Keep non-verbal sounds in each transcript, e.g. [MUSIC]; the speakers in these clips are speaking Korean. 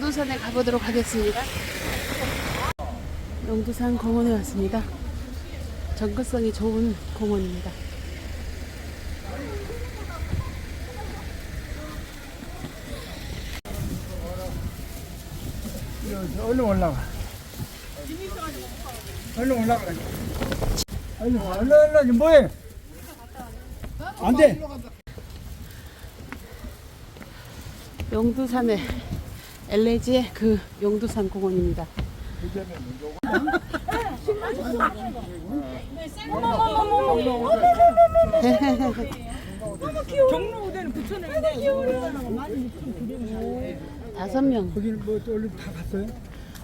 용두산에 가보도록 하겠습니다. 용두산 공원에 왔습니다. 접근성이 좋은 공원입니다. 얼른 올라가. 얼른 올라가. 얼른, 얼른, 얼른, 뭐해? 안 돼. 용두산의 엘레지의 그 용두산 공원입니다. 경로 우대는 [LAUGHS] 다섯 명. 거기는 뭐, 또 얼른 다 갔어요?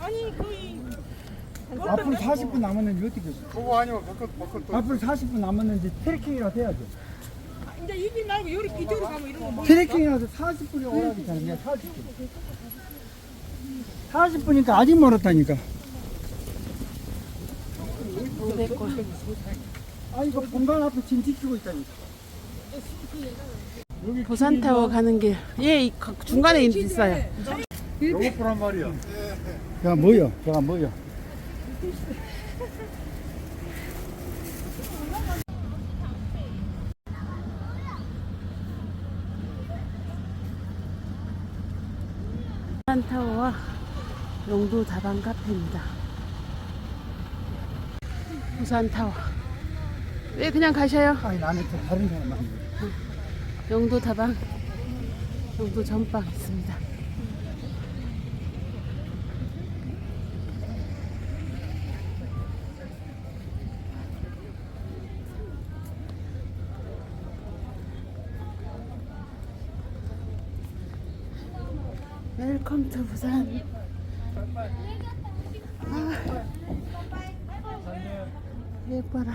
아니 거의 앞으로 40분 남았는지 어떻게 했어? 그거 아니면 바깥 바깥 앞으로 40분 남았는지 트레킹이라도 해야죠. 이제 이길 말고 요리 비조로 가면 이런 거 뭐. 트레킹이라도 40분이 오라고 했잖아. 내가 40분. 40분이니까 아직 멀었다니까. 500골. 아, 이거 본관 앞에 지금 지키고 있다니까. 부산타워 가는 길. 예, 이 거- 중간에 있어요. 배고프란 말이야. 제가 뭐요? 제가 뭐요? 부산타워와 용두 다방 카페입니다. 부산타워. 왜 그냥 가셔요? 아니, 나는 또 다른 사람 만나. 용두 다방, 용두 전방 있습니다. 웰컴 투 부산. 아, 예뻐라.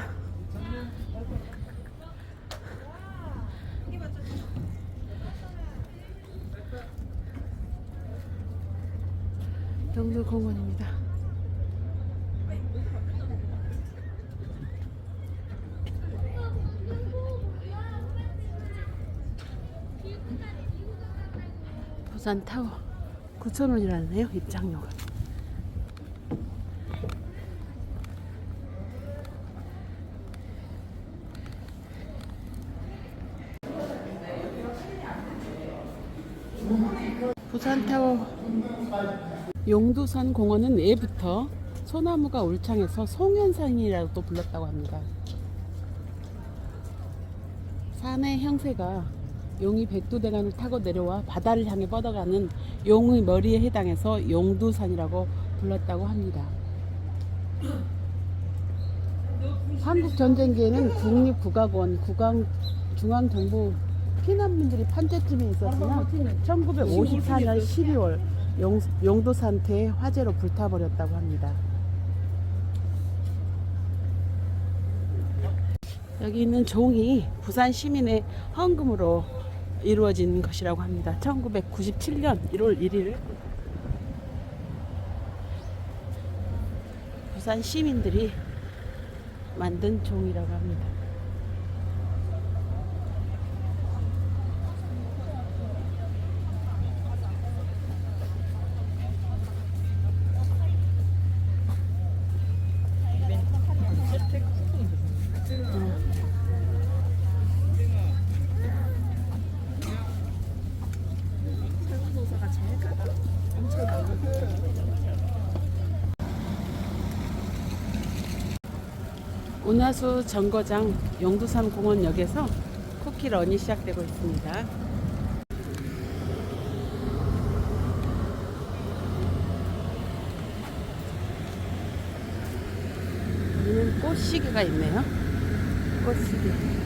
영도공원입니다. 부산 타워 9,000원이라네요 입장료가. 부산 타워 용두산 공원은 예부터 소나무가 울창해서 송현산이라고 또 불렀다고 합니다. 산의 형세가 용이 백두대간을 타고 내려와 바다를 향해 뻗어가는 용의 머리에 해당해서 용두산이라고 불렀다고 합니다. 한국 전쟁기에는 국립국악원, 국왕, 중앙정부 피난민들이 판재팀이 있었으나 1954년 12월 용, 용도산태에 화재로 불타버렸다고 합니다. 여기 있는 종이 부산 시민의 헌금으로 이루어진 것이라고 합니다. 1997년 1월 1일 부산 시민들이 만든 종이라고 합니다. 운하수 정거장 용두산 공원역에서 쿠키런이 시작되고 있습니다. 여기는 꽃시계가 있네요. 꽃시계.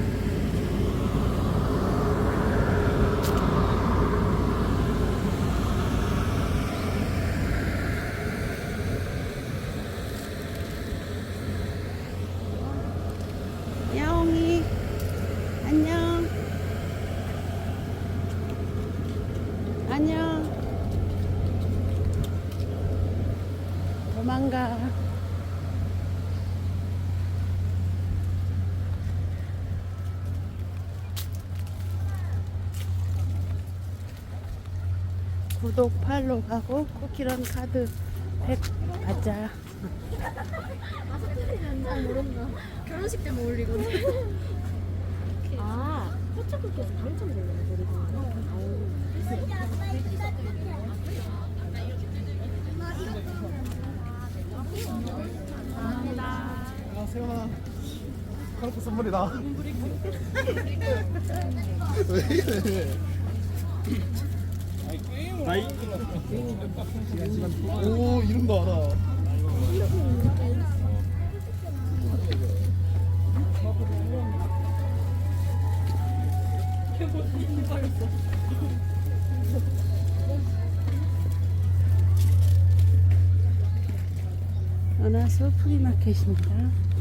야옹이 안녕 안녕 도망가 구독 팔로우 하고 쿠키런 카드 팩 받자. 잘 모른다. 결혼식 때 어울리거든. 아, 포착국에서 당첨되는 아, 세연아. 카르트 선물이다. 왜 이래? 오, 이름도 알아. 은하수 프리마켓입니다.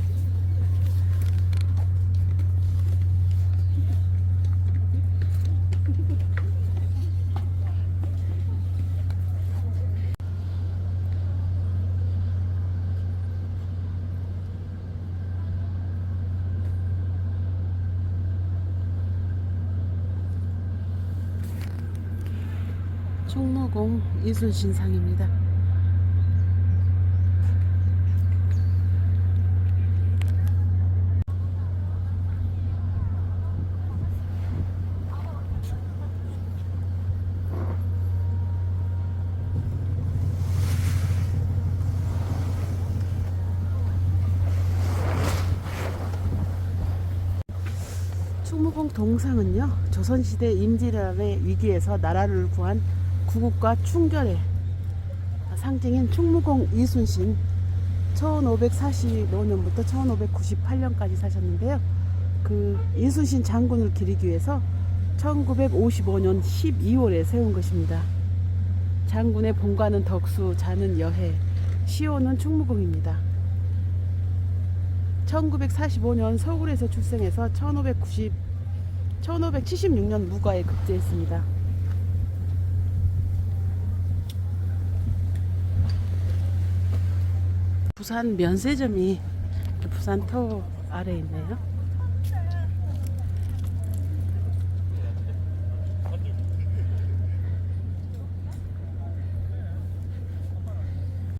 충무공 이순신상입니다. 충무공 동상은요 조선시대 임진왜란의 위기에서 나라를 구한 구국과 충결의 상징인 충무공 이순신 1545년부터 1598년까지 사셨는데요. 그 이순신 장군을 기리기 위해서 1955년 12월에 세운 것입니다. 장군의 본관은 덕수 자는 여해 시호는 충무공입니다. 1945년 서울에서 출생해서 1590, 1576년 무과에 급제했습니다. 부산 면세점이 부산 터 아래 있네요.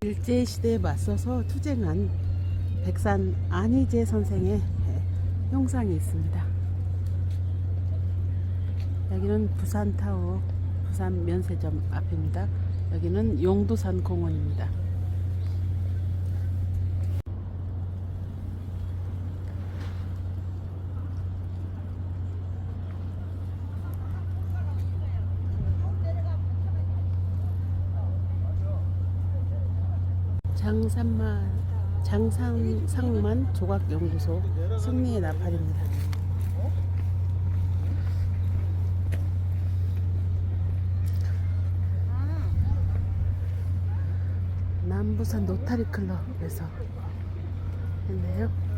일제 시대에 맞서서 투쟁한 백산 안희재 선생의 형상이 있습니다. 여기는 부산타워 부산 면세점 앞입니다. 여기는 용두산 공원입니다. 장산만 장상상만 조각연구소 승리의 나팔입니다. 남부산 노타리 클럽에서 했네요.